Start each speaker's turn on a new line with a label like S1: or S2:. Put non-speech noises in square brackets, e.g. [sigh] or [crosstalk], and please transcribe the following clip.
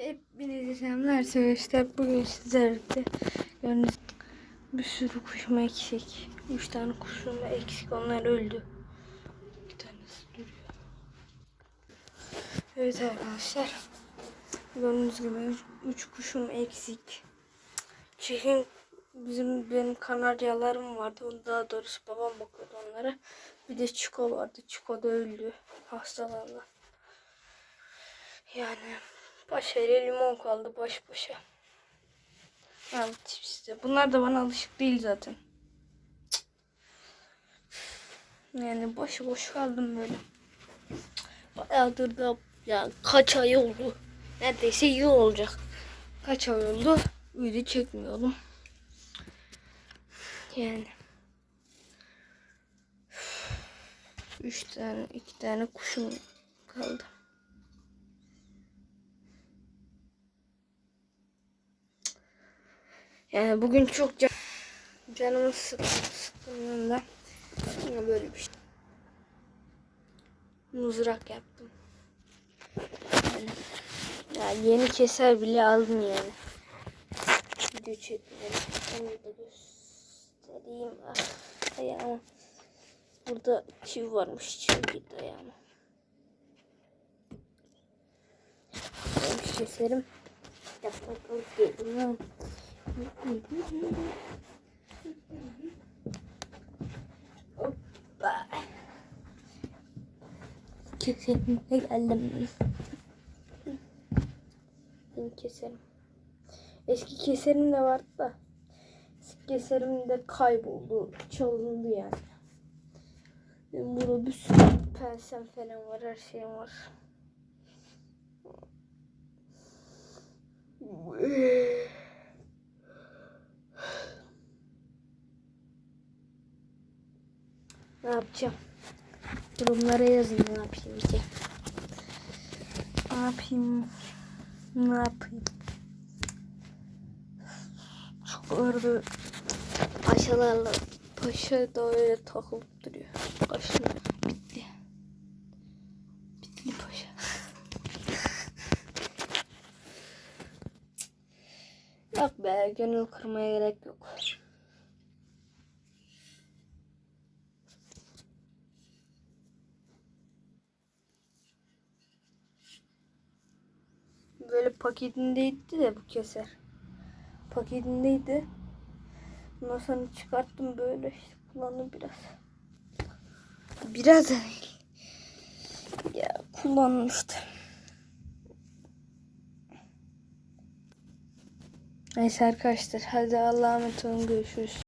S1: Hepinize selamlar arkadaşlar. Bugün sizlerle gördüğünüz bir sürü kuşum eksik. Üç tane kuşum eksik. Onlar öldü. Bir tanesi duruyor. Evet arkadaşlar. Gördüğünüz gibi üç, kuşum eksik. Çünkü bizim benim kanaryalarım vardı. Daha doğrusu babam bakıyordu onlara. Bir de Çiko vardı. Çiko da öldü hastalarla. Yani Paşa ile limon kaldı baş başa. Al size. Bunlar da bana alışık değil zaten. Yani boş boş kaldım böyle. Bayağıdır da ya kaç ay oldu. Neredeyse yıl olacak. Kaç ay oldu. Video çekmiyordum. Yani. Üç tane, iki tane kuşum kaldı. Yani bugün çok can canımı sık sıktığında yine böyle bir şey. Mızrak yaptım. Yani, ya yeni keser bile aldım yani. Video çekmeleri. Onu da göstereyim. Ah, ayağıma. Burada çivi varmış. Çivi gitti ayağıma. Ben keserim. Yapmak alıp geliyorum. Kesinlikle geldim. Yeni keserim. Eski keserim de vardı da. Eski keserim de kayboldu. Çalındı yani. Benim burada bir sürü pensem falan var. Her şeyim var. Ne yapacağım? Durumlara yazın ne yapayım diye. Ne yapayım? Ne yapayım? Çok ağırdı. Paşalarla paşa da öyle takılıp duruyor. Kaşını bitti. Bitti paşa. [laughs] Yok be gönül kırmaya gerek yok. Böyle paketindeydi de bu keser. Paketindeydi. Ondan sonra çıkarttım böyle işte kullandım biraz. Biraz değil. Ya kullanmıştı. Neyse arkadaşlar hadi Allah'a emanet olun görüşürüz.